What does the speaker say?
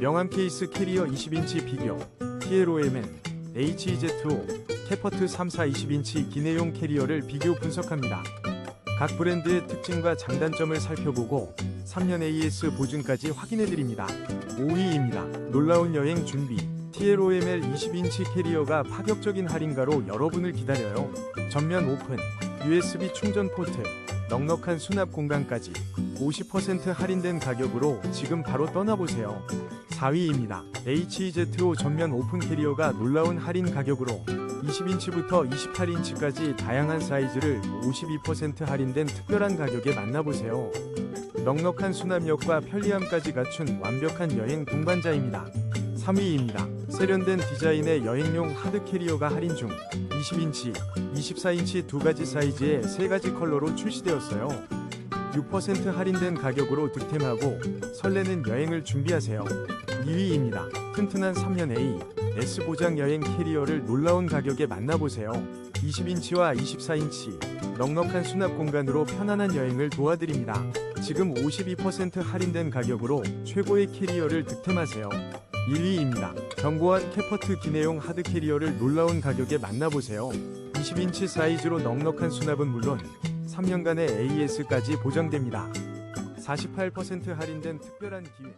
명함 케이스 캐리어 20인치 비교 TLOMN HEZ5 캐퍼트 34 20인치 기내용 캐리어를 비교 분석합니다. 각 브랜드의 특징과 장단점을 살펴보고 3년 AS 보증까지 확인해드립니다. 5위입니다. 놀라운 여행 준비 TLOML 20인치 캐리어가 파격적인 할인가로 여러분을 기다려요. 전면 오픈, USB 충전 포트, 넉넉한 수납 공간까지 50% 할인된 가격으로 지금 바로 떠나보세요. 4위입니다. HEZ5 전면 오픈 캐리어가 놀라운 할인 가격으로 20인치부터 28인치까지 다양한 사이즈를 52% 할인된 특별한 가격에 만나보세요. 넉넉한 수납력과 편리함까지 갖춘 완벽한 여행 동반자입니다. 3위입니다. 세련된 디자인의 여행용 하드 캐리어가 할인 중 20인치, 24인치 두 가지 사이즈의 세 가지 컬러로 출시되었어요. 6% 할인된 가격으로 득템하고 설레는 여행을 준비하세요. 2위입니다. 튼튼한 3년 A S 보장 여행 캐리어를 놀라운 가격에 만나보세요. 20인치와 24인치 넉넉한 수납 공간으로 편안한 여행을 도와드립니다. 지금 52% 할인된 가격으로 최고의 캐리어를 득템하세요. 1위입니다. 견고한 캐퍼트 기내용 하드 캐리어를 놀라운 가격에 만나보세요. 20인치 사이즈로 넉넉한 수납은 물론 3년간의 AS까지 보장됩니다. 48% 할인된 특별한 기회.